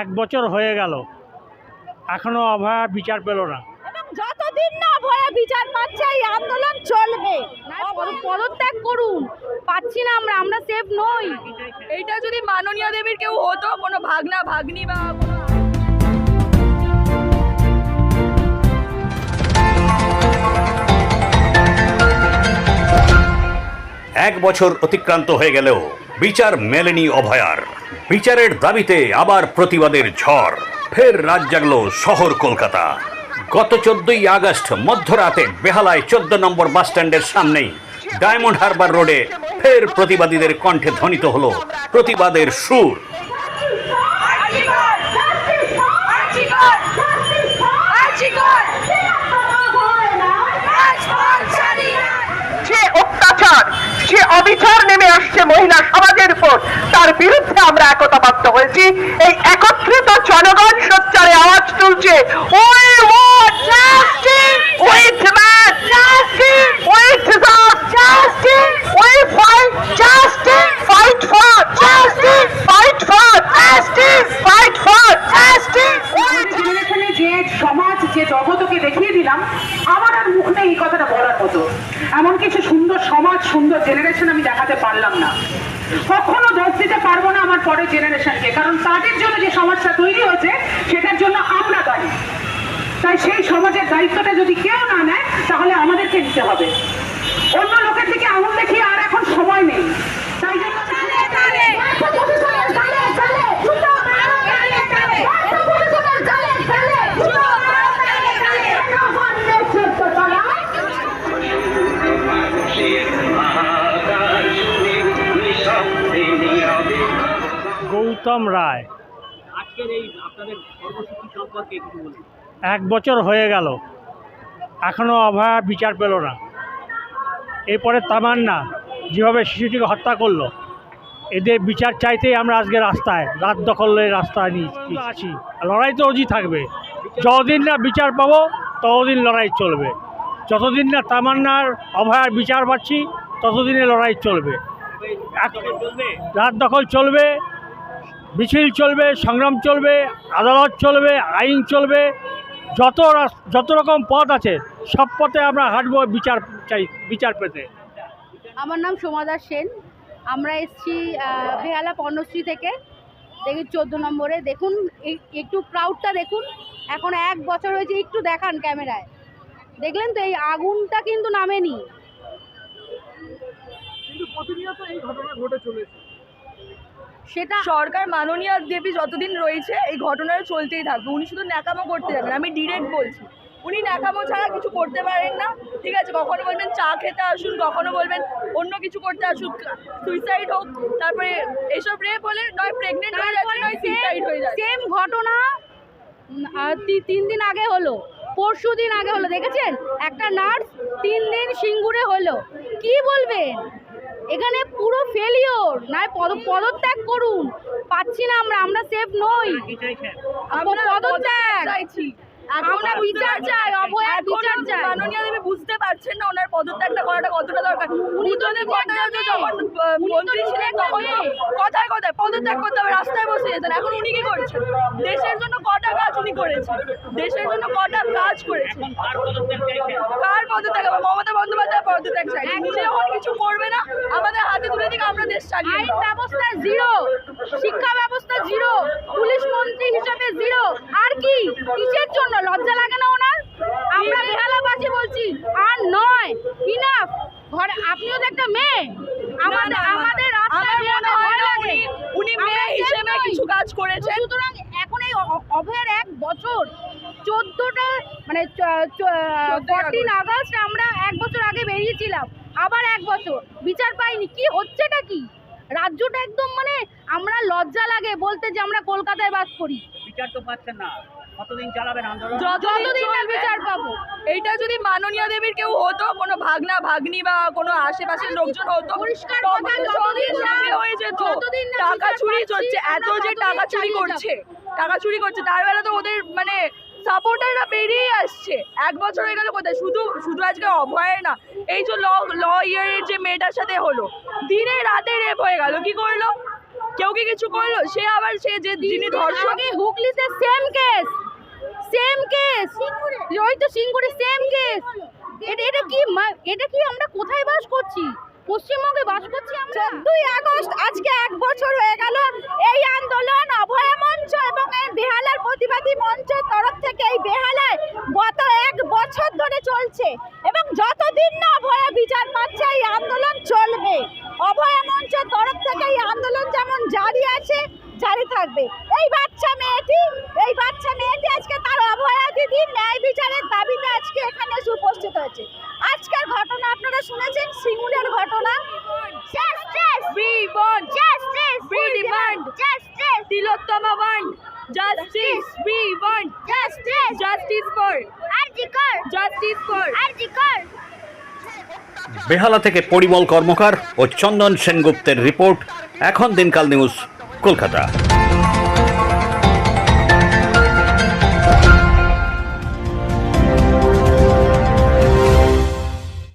এক বছর হয়ে গেল। এখনও অভয়া বিচার পেল না। যতদিন না ভয়ে বিচার পাচ্ছে এই আন্দোলন চলবে। পদ- পদত্যাগ করুন। পাচ্ছি না আমরা আমরা সেফ নই। এইটা যদি মাননীয় দেবীর কেউ হতো কোনো ভাগনা ভাগ্নি বা কোনো এক বছর অতিক্রান্ত হয়ে গেলেও বিচার মেলেনি অভয়ার। বিচারের দাবিতে আবার প্রতিবাদের ঝড়। ফের রাত জাগলো শহর কলকাতা। গত চোদ্দই আগস্ট মধ্যরাতে বেহালায় চোদ্দ নম্বর বাস স্ট্যান্ডের সামনেই ডায়মন্ড হারবার রোডে ফের প্রতিবাদীদের কণ্ঠে ধ্বনিত হল প্রতিবাদের সুর। যে অবিচার নেমে আসছে মহিলা সমাজের উপর। তার বিরুদ্ধে আমরা একতাবদ্ধ হয়েছি। এই একত্রিত জনগণ সোচ্চারে আওয়াজ তুলছে। We দেখিয়ে আমার আর মুখ নেই এই কথাটা বলার মতো। এমন কিছু সুন্দর সমাজ, সুন্দর জেনারেশন আমি দেখাতে পারলাম না। কখনো দোষ দিতে পারব না আমার পরের জেনারেশনকে কারণ তাদের জন্য যে সমাজটা তৈরি হয়েছে, সেটার জন্য আমরা দায়ী। তাই সেই সমাজের দায়িত্বটা যদি কেউ না নেয়, তাহলে আমাদেরকে নিতে হবে। অন্য লোকের দিকে আঙুল দেখিয়ে আর এখন সময় নেই। তাই জন্য গৌতম রায়। এক বছর হয়ে গেল। এখনও অভয়া বিচার পেল না। এরপরে তামান্না যেভাবে শিশুটিকে হত্যা করল এদের বিচার চাইতেই আমরা আজকে রাস্তায় রাত দখলের রাস্তায় নিয়ে আছি। লড়াই তো রোজই থাকবে। যতদিন না বিচার পাবো ততদিন লড়াই চলবে। যতদিন না তামান্নার অভয়ার বিচার পাচ্ছি ততদিনে লড়াই চলবে? রাত দখল চলবে। মিছিল চলবে সংগ্রাম চলবে আদালত চলবে আইন চলবে যত যত রকম পথ আছে সব পথে আমরা হাঁটবো বিচার চাই বিচার পেতে। আমার নাম সোমাদার সেন। আমরা এসছি বেহালা পর্ণশ্রী থেকে। দেখি চোদ্দ নম্বরে। দেখুন এই- একটু ক্রাউডটা দেখুন। এখন এক বছর হয়েছে একটু দেখান ক্যামেরায়। দেখলেন তো এই আগুনটা কিন্তু নামেনি। সেটা সরকার মাননীয় দেবী যতদিন রয়েছে এই ঘটনাটা চলতেই থাকবে। উনি শুধু ন্যাকামো করতে যাবেন আমি ডিরেক্ট বলছি। উনি ন্যাকামো ছাড়া কিছু করতে পারেন না ঠিক আছে? কখনো বলবেন চা খেতে আসুন কখনো বলবেন অন্য কিছু করতে আসুন সুইসাইড হোক তারপরে এইসব রেপ হলে নয় প্রেগনেন্ট হয়ে যাচ্ছে নয় সুইসাইড হয়ে যাচ্ছে। সেম ঘটনা তিন দিন আগে হলো পরশু দিন আগে হলো দেখেছেন? একটা নার্স তিন দিন সিঙ্গুরে হলো। কি বলবেন? এখানে পুরো ফেলিওর নয় পদ- পদত্যাগ করুন। পাচ্ছি না আমরা আমরা সেফ নই। পদত্যাগ। আমরা বিচার চাই অভয়ার বিচার চাই। মাননীয় দেবী বুঝতে পারছেন না ওনার পদত্যাগটা করাটা কতটা দরকার। উনি তো যখন মন্ত্রী ছিলেন তখন কথায় কথায় পদত্যাগ করতে হবে রাস্তায় বসে যেতেন। এখন উনি কি করছেন? দেশের জন্য কটা কাজ উনি করেছেন? দেশের জন্য কটা কাজ করেছেন? কার পদত্যাগ? হবে মমতা বন্দ্যোপাধ্যায় পদত্যাগ চাই। উনি যখন কিছু করবে না আমাদের হাতে তুলে দিকে আমরা দেশ চালিয়ে আইন ব্যবস্থা জিরো শিক্ষা ব্যবস্থা জিরো পুলিশ মন্ত্রী হিসাবে জিরো। আর কি? কিসের জন্য? লজ্জা লাগে না আমরা বেহালাবাসী বলছি আর নয় ইনাফ ঘরে আপনিও তো একটা মেয়ে। আমাদের আমাদের রাস্তায় মনে বেরোতে হয় ভয় লাগে। উনি উনি মেয়ে হিসেবে কিছু কাজ করেছেন। সুতরাং এখন এই অভয়ের এক বছর চোদ্দটা মানে ফোরটিন আগস্ট। আমরা এক বছর আগে বেরিয়েছিলাম। আবার এক বছর। বিচার পাইনি। কি হচ্ছেটা কি? রাজ্যটা একদম মানে আমরা লজ্জা লাগে বলতে যে আমরা কলকাতায় বাস করি। বিচার তো পাচ্ছেন না। কতদিন চালাবেন আন্দোলন? যতদিন না বিচার পাবো। এইটা যদি মাননীয় দেবীর কেউ হতো কোনো ভাগনা ভাগ্নি বা কোনো আশেপাশের লোকজন হতো হয়ে যেত। টাকা চুরি করছে এত যে টাকা চুরি করছে টাকা চুরি করছে তার বেলা তো ওদের মানে সাপোর্টাররা বেরিয়ে আসছে। এক বছর হয়ে গেল কোথায়? শুধু শুধু আজকে অভয়ের না এই যে ল ল ইয়ারের যে মেয়েটার সাথে হলো দিনে রাতে রেপ হয়ে গেল। কি করল? কেউ কি কিছু করল? সে আবার সে যে যিনি ধর্ষক হুগলিতে সেম কেস সেম কেস ওই তো সিঙ্গুরি সেম কেস এটা এটা কি এটা কি আমরা কোথায় বাস করছি? পশ্চিমবঙ্গে বাস করছি আমরা? চোদ্দই আগস্ট, আজকে এক বছর হয়ে গেল এই আন্দোলন, অভয়া মঞ্চ এবং এই বেহালার প্রতিবাদী মঞ্চের তরফ থেকে এই বেহালায় গত এক বছর ধরে চলছে। এবং যতদিন না অভয়া বিচার পাচ্ছে, এই আন্দোলন চলবে। অভয়া মঞ্চের তরফ থেকে এই আন্দোলন যেমন জারি আছে, জারি থাকবে। এই বাচ্চা মেয়েটি, এই বাচ্চা মেয়েটি আজকে তার অভয়া দিদি ন্যায় বিচারের দাবিতে আজকে এখানে এসে উপস্থিত হয়েছে আজকের ঘটনা আপনারা শুনেছেন সিঙ্গুরের ঘটনা justice free bond justice free demand justice Tilottama bond justice free bond justice justice for RG Kar justice for RG Kar Behala থেকে পরিমল কর্মকার ও চন্দন সেনগুপ্তের রিপোর্ট এখন দিনকাল নিউজ কলকাতা।